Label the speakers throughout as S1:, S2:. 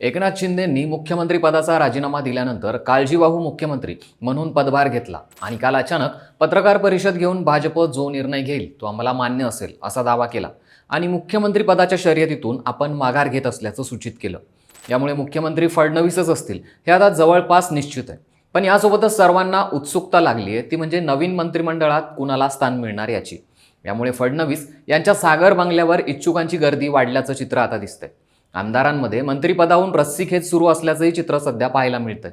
S1: एकनाथ शिंदेंनी मुख्यमंत्री पदाचा राजीनामा दिल्यानंतर काळजीवाहू मुख्यमंत्री म्हणून पदभार घेतला आणि काल अचानक पत्रकार परिषद घेऊन भाजप जो निर्णय घेईल तो आम्हाला मान्य असेल असा दावा केला. आणि मुख्यमंत्री पदाच्या शर्यतीतून आपण माघार घेत असल्याचं सूचित केलं. यामुळे मुख्यमंत्री फडणवीसच असतील हे आता जवळपास निश्चित आहे. पण यासोबतच सर्वांना उत्सुकता लागली आहे ती म्हणजे नवीन मंत्रिमंडळात कुणाला स्थान मिळणार याची. यामुळे फडणवीस यांच्या सागर बंगल्यावर इच्छुकांची गर्दी वाढल्याचं चित्र आता दिसतंय. आमदारांमध्ये मंत्रिपदाहून रस्सीखेच सुरू असल्याचंही चित्र सध्या पाहायला मिळतंय.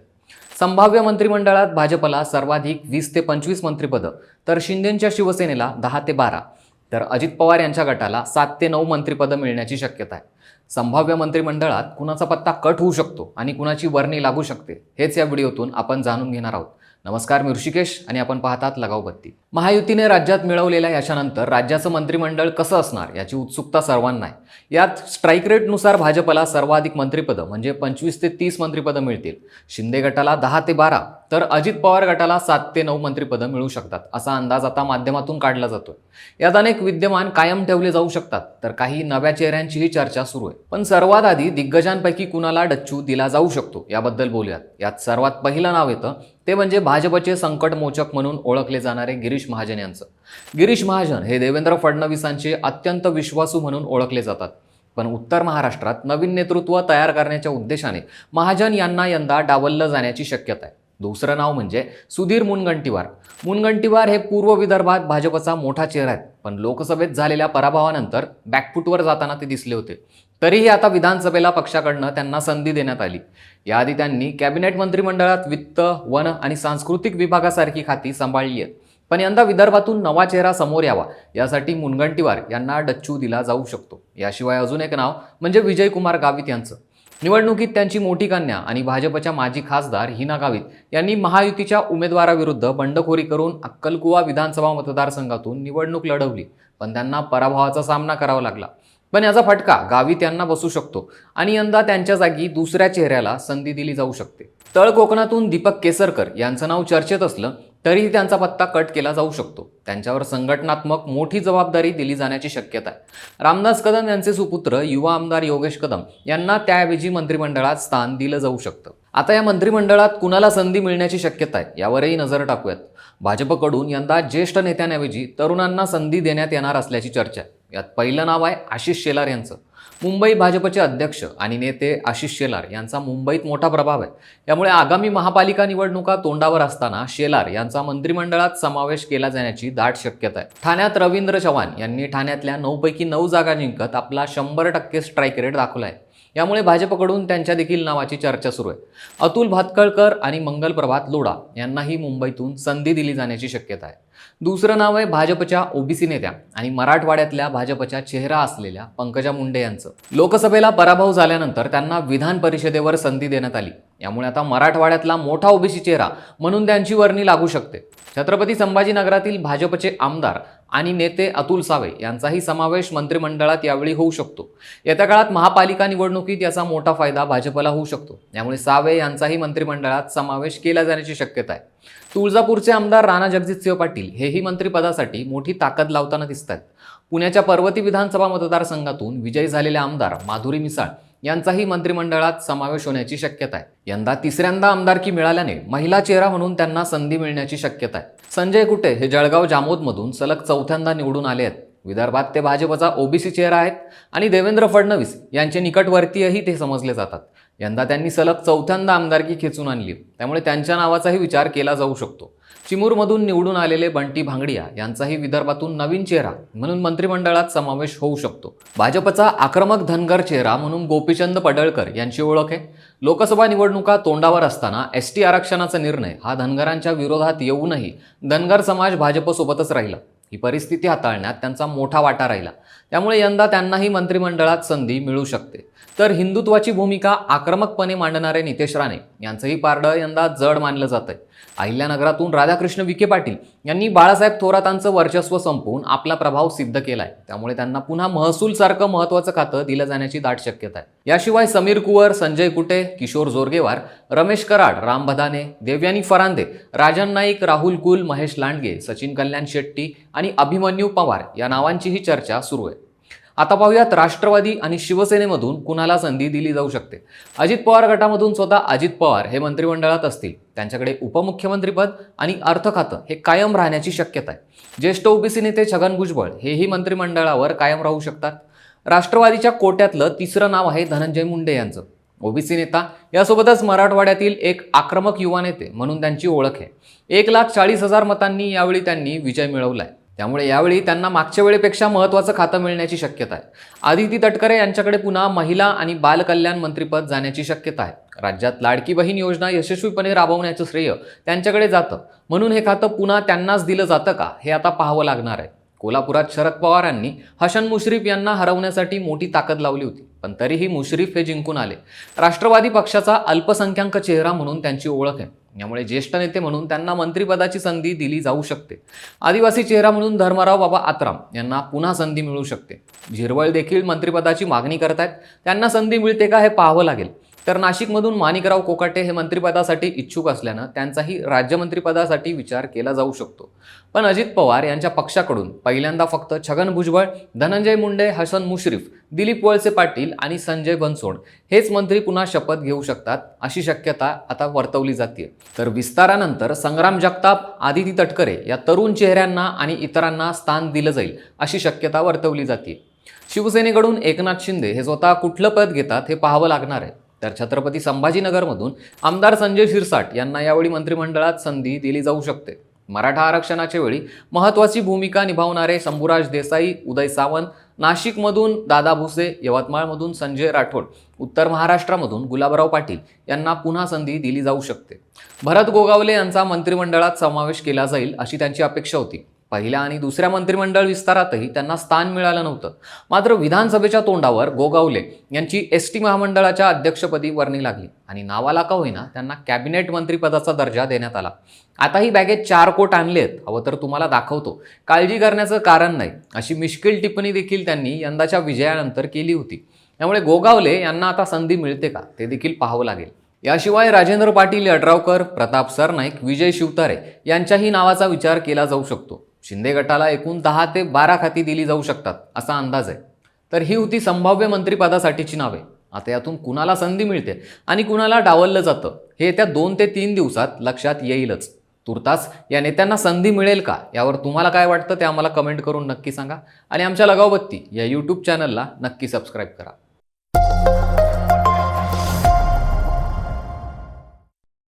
S1: संभाव्य मंत्रिमंडळात भाजपला सर्वाधिक वीस ते पंचवीस मंत्रिपदं तर शिंदेंच्या शिवसेनेला दहा ते बारा तर अजित पवार यांच्या गटाला सात ते नऊ मंत्रिपदं मिळण्याची शक्यता आहे. संभाव्य मंत्रिमंडळात कुणाचा पत्ता कट होऊ शकतो आणि कुणाची वर्णी लागू शकते हेच या व्हिडिओतून आपण जाणून घेणार आहोत. नमस्कार मी ऋषिकेश आणि आपण पाहतात लगाव बत्ती. महायुतीने राज्यात मिळवलेल्या यशानंतर राज्याचं मंत्रिमंडळ कसं असणार याची उत्सुकता सर्वांना आहे. यात स्ट्राईक रेटनुसार भाजपला सर्वाधिक मंत्रिपदं म्हणजे पंचवीस ते तीस मंत्रिपदं मिळतील. शिंदे गटाला दहा ते बारा तर अजित पवार गटाला सात ते नऊ मंत्रिपदं मिळू शकतात असा अंदाज आता माध्यमातून काढला जातो यात अनेक विद्यमान कायम ठेवले जाऊ शकतात तर काही नव्या चेहऱ्यांचीही चर्चा सुरू आहे. पण सर्वात आधी दिग्गजांपैकी कुणाला डच्चू दिला जाऊ शकतो याबद्दल बोलूयात. यात सर्वात पहिलं नाव येतं ते म्हणजे भाजपचे संकटमोचक म्हणून ओळखले जाणारे गिरीश महाजन यांचं. गिरीश महाजन हे देवेंद्र फडणवीसांचे अत्यंत विश्वासू म्हणून ओळखले जातात. पण उत्तर महाराष्ट्रात नवीन नेतृत्व तयार करण्याच्या उद्देशाने महाजन यांना यंदा डावललं जाण्याची शक्यता आहे. दुसरं नाव म्हणजे सुधीर मुनगंटीवार. मुनगंटीवार हे पूर्व विदर्भात भाजपचा मोठा चेहरा आहे पण लोकसभेत झालेल्या पराभवानंतर बॅकफुटवर जाताना ते दिसले होते. तरीही आता विधानसभेला पक्षाकडनं त्यांना संधी देण्यात आली. याआधी त्यांनी कॅबिनेट मंत्रिमंडळात वित्त वन आणि सांस्कृतिक विभागासारखी खाती सांभाळली आहेत. पण यंदा विदर्भातून नवा चेहरा समोर यावा यासाठी मुनगंटीवार यांना डच्चू दिला जाऊ शकतो. याशिवाय अजून एक नाव म्हणजे विजयकुमार गावित यांचं. निवडणुकीत त्यांची मोठी कन्या आणि भाजपच्या माजी खासदार हिना गावित यांनी महायुतीच्या उमेदवाराविरुद्ध बंडखोरी करून अक्कलकुवा विधानसभा मतदारसंघातून निवडणूक लढवली. पण त्यांना पराभवाचा सामना करावा लागला. पण याचा फटका गावित यांना बसू शकतो आणि यंदा त्यांच्या जागी दुसऱ्या चेहऱ्याला संधी दिली जाऊ शकते. तळ कोकणातून दीपक केसरकर यांचं नाव चर्चेत असलं तरीही त्यांचा पत्ता कट केला जाऊ शकतो. त्यांच्यावर संघटनात्मक मोठी जबाबदारी दिली जाण्याची शक्यता आहे. रामदास कदम यांचे सुपुत्र युवा आमदार योगेश कदम यांना त्याऐवजी मंत्रिमंडळात स्थान दिलं जाऊ शकतं. आता या मंत्रिमंडळात कुणाला संधी मिळण्याची शक्यता आहे यावरही नजर टाकूयात. भाजपकडून यंदा ज्येष्ठ नेत्यांऐवजी तरुणांना संधी देण्यात येणार असल्याची चर्चा आहे. यात पहिलं नाव आहे आशिष शेलार यांचं. मुंबई भाजपचे अध्यक्ष आणि नेते आशिष शेलार यांचा मुंबईत मोठा प्रभाव आहे. त्यामुळे आगामी महापालिका निवडणुका तोंडावर असताना शेलार यांचा मंत्रिमंडळात समावेश केला जाण्याची दाट शक्यता आहे. ठाण्यात रवींद्र चव्हाण यांनी ठाण्यातल्या नऊपैकी नऊ जागा जिंकत आपला शंभर टक्के स्ट्राईक रेट दाखवला आहे. यामुळे भाजपकडून त्यांच्या देखील नावाची चर्चा सुरू आहे. अतुल भातकळकर आणि मंगल प्रभात लोढा यांनाही मुंबईतून संधी दिली जाण्याची शक्यता आहे. दुसरं नाव आहे भाजपच्या ओबीसी नेत्या आणि मराठवाड्यातल्या भाजपच्या चेहरा असलेल्या पंकजा मुंडे यांचं. लोकसभेला पराभव झाल्यानंतर त्यांना विधान परिषदेवर संधी देण्यात आली. यामुळे आता मराठवाड्यातला मोठा ओबीसी चेहरा म्हणून त्यांची वर्णी लागू शकते. छत्रपती संभाजीनगरातील भाजपचे आमदार आणि नेते अतुल सावे यांचाही समावेश मंत्रिमंडळात यावेळी होऊ शकतो. येत्या काळात महापालिका निवडणुकीत याचा मोठा फायदा भाजपला होऊ शकतो. त्यामुळे सावे यांचाही मंत्रिमंडळात समावेश केला जाण्याची शक्यता आहे. तुळजापूरचे आमदार राणा जगजितसिंह पाटील हेही मंत्रिपदासाठी मोठी ताकद लावताना दिसत आहेत पुण्याच्या पर्वती विधानसभा मतदारसंघातून विजयी झालेले आमदार माधुरी मिसाळ यांचाही मंत्रिमंडळात समावेश होण्याची शक्यता आहे. यंदा तिसऱ्यांदा आमदारकी मिळाल्याने महिला चेहरा म्हणून त्यांना संधी मिळण्याची शक्यता आहे. संजय कुटे हे जळगाव जामोदमधून सलग चौथ्यांदा निवडून आले आहेत. विदर्भात ते भाजपचा ओबीसी चेहरा आहेत आणि देवेंद्र फडणवीस यांचे निकटवर्तीयही ते समजले जातात. यंदा त्यांनी सलग चौथ्यांदा आमदारकी खेचून आणली. त्यामुळे त्यांच्या नावाचाही विचार केला जाऊ शकतो. चिमूरमधून निवडून आलेले बंटी भांगडिया यांचाही विदर्भातून नवीन चेहरा म्हणून मंत्रिमंडळात समावेश होऊ शकतो. भाजपचा आक्रमक धनगर चेहरा म्हणून गोपीचंद पडळकर यांची ओळख आहे. लोकसभा निवडणुका तोंडावर असताना एस टी आरक्षणाचा निर्णय हा धनगरांच्या विरोधात येऊनही धनगर समाज भाजपसोबतच राहिला. ही परिस्थिती हाताळण्यात त्यांचा मोठा वाटा राहिला. त्यामुळे यंदा त्यांनाही मंत्रिमंडळात संधी मिळू शकते. तर हिंदुत्वाची भूमिका आक्रमकपणे मांडणारे नितेश राणे यांचंही पारडं यंदा जड मानलं जात आहे अहिल्यानगरातून राधाकृष्ण विखे पाटील यांनी बाळासाहेब थोरातांचं वर्चस्व संपवून आपला प्रभाव सिद्ध केलाय. त्यामुळे त्यांना पुन्हा महसूल सारखं महत्वाचं खातं दिलं जाण्याची दाट शक्यता आहे. याशिवाय समीर कुवर संजय कुटे किशोर जोरगेवार रमेश कराड राम भदाने देवयानी फरांदे राजन नाईक राहुल कुल महेश लांडगे सचिन कल्याण शेट्टी आणि अभिमन्यू पवार या नावांचीही चर्चा सुरू आहे. आता पाहूयात राष्ट्रवादी आणि शिवसेनेमधून कुणाला संधी दिली जाऊ शकते? अजित पवार गटामधून स्वतः अजित पवार हे मंत्रिमंडळात असतील. त्यांच्याकडे उपमुख्यमंत्रीपद आणि अर्थ खातं हे कायम राहण्याची शक्यता आहे. ज्येष्ठ ओबीसी नेते छगन भुजबळ हेही मंत्रिमंडळावर कायम राहू शकतात. राष्ट्रवादीच्या कोट्यातलं तिसरं नाव आहे धनंजय मुंडे यांचं. ओबीसी नेता यासोबतच मराठवाड्यातील एक आक्रमक युवा नेते म्हणून त्यांची ओळख आहे. एक लाख चाळीस हजार मतांनी यावेळी त्यांनी विजय मिळवलाय. त्यामुळे यावेळी त्यांना मागच्या वेळेपेक्षा महत्त्वाचं खातं मिळण्याची शक्यता आहे. आदिती तटकरे यांच्याकडे पुन्हा महिला आणि बालकल्याण मंत्रीपद जाण्याची शक्यता आहे. राज्यात लाडकी बहीण योजना यशस्वीपणे राबवण्याचं श्रेय त्यांच्याकडे जातं. म्हणून हे खातं पुन्हा त्यांनाच दिलं जातं का हे आता पाहावं लागणार आहे. कोल्हापुरात शरद पवारांनी हसन मुश्रीफ यांना हरवण्यासाठी मोठी ताकद लावली होती पण तरीही मुश्रीफ हे जिंकून आले. राष्ट्रवादी पक्षाचा अल्पसंख्याक चेहरा म्हणून त्यांची ओळख आहे. यामुळे ज्येष्ठ नेते म्हणून त्यांना मंत्रिपदाची संधी दिली जाऊ शकते. आदिवासी चेहरा म्हणून धर्मराव बाबा आत्राम यांना पुन्हा संधी मिळू शकते. झिरवळ देखील मंत्रिपदाची मागणी करतायत. त्यांना संधी मिळते का हे पाहावं लागेल. तर नाशिकमधून माणिकराव कोकाटे हे मंत्रिपदासाठी इच्छुक असल्यानं त्यांचाही राज्यमंत्रीपदासाठी विचार केला जाऊ शकतो. पण अजित पवार यांच्या पक्षाकडून पहिल्यांदा फक्त छगन भुजबळ धनंजय मुंडे हसन मुश्रीफ दिलीप वळसे पाटील आणि संजय बनसोड हेच मंत्री पुन्हा शपथ घेऊ शकतात अशी शक्यता आता वर्तवली जाते तर विस्तारानंतर संग्राम जगताप आदिती तटकरे या तरुण चेहऱ्यांना आणि इतरांना स्थान दिलं जाईल अशी शक्यता वर्तवली जाते शिवसेनेकडून एकनाथ शिंदे हे स्वतः कुठलं पद घेतात हे पाहावं लागणार आहे. तर छत्रपती संभाजीनगरमधून आमदार संजय शिरसाट यांना यावेळी मंत्रिमंडळात संधी दिली जाऊ शकते. मराठा आरक्षणाच्या वेळी महत्त्वाची भूमिका निभावणारे शंभूराज देसाई उदय सावंत नाशिकमधून दादा भुसे यवतमाळमधून संजय राठोड उत्तर महाराष्ट्रामधून गुलाबराव पाटील यांना पुन्हा संधी दिली जाऊ शकते. भरत गोगावले यांचा मंत्रिमंडळात समावेश केला जाईल अशी त्यांची अपेक्षा होती. पहिल्या आणि दुसऱ्या मंत्रिमंडळ विस्तारातही त्यांना स्थान मिळालं नव्हतं. मात्र विधानसभेच्या तोंडावर गोगावले यांची एस टी महामंडळाच्या अध्यक्षपदी वर्णी लागली आणि नावाला का होईना त्यांना कॅबिनेट मंत्रीपदाचा दर्जा देण्यात आला. आता ही बॅगेत चार कोट आणलेत हवं तर तुम्हाला दाखवतो. काळजी करण्याचं कारण नाही अशी मिश्किल टिप्पणी देखील त्यांनी यंदाच्या विजयानंतर केली होती. त्यामुळे गोगावले यांना आता संधी मिळते का ते देखील पाहावं लागेल. याशिवाय राजेंद्र पाटील यड्रावकर प्रताप सरनाईक विजय शिवतारे यांच्याही नावाचा विचार केला जाऊ शकतो. शिंदे गटाला एकूण दहा ते बारा खाती दिली जाऊ शकतात असा अंदाज आहे. तर ही होती संभाव्य मंत्रिपदासाठीची नावे. आता यातून कुणाला संधी मिळते आणि कुणाला डावललं जातं हे येत्या दोन ते तीन दिवसात लक्षात येईलच. तुर्तास या नेत्यांना संधी मिळेल का यावर तुम्हाला काय वाटतं ते आम्हाला कमेंट करून नक्की सांगा. आणि आमच्या लगावबत्ती या यूट्यूब चॅनलला नक्की सबस्क्राईब करा.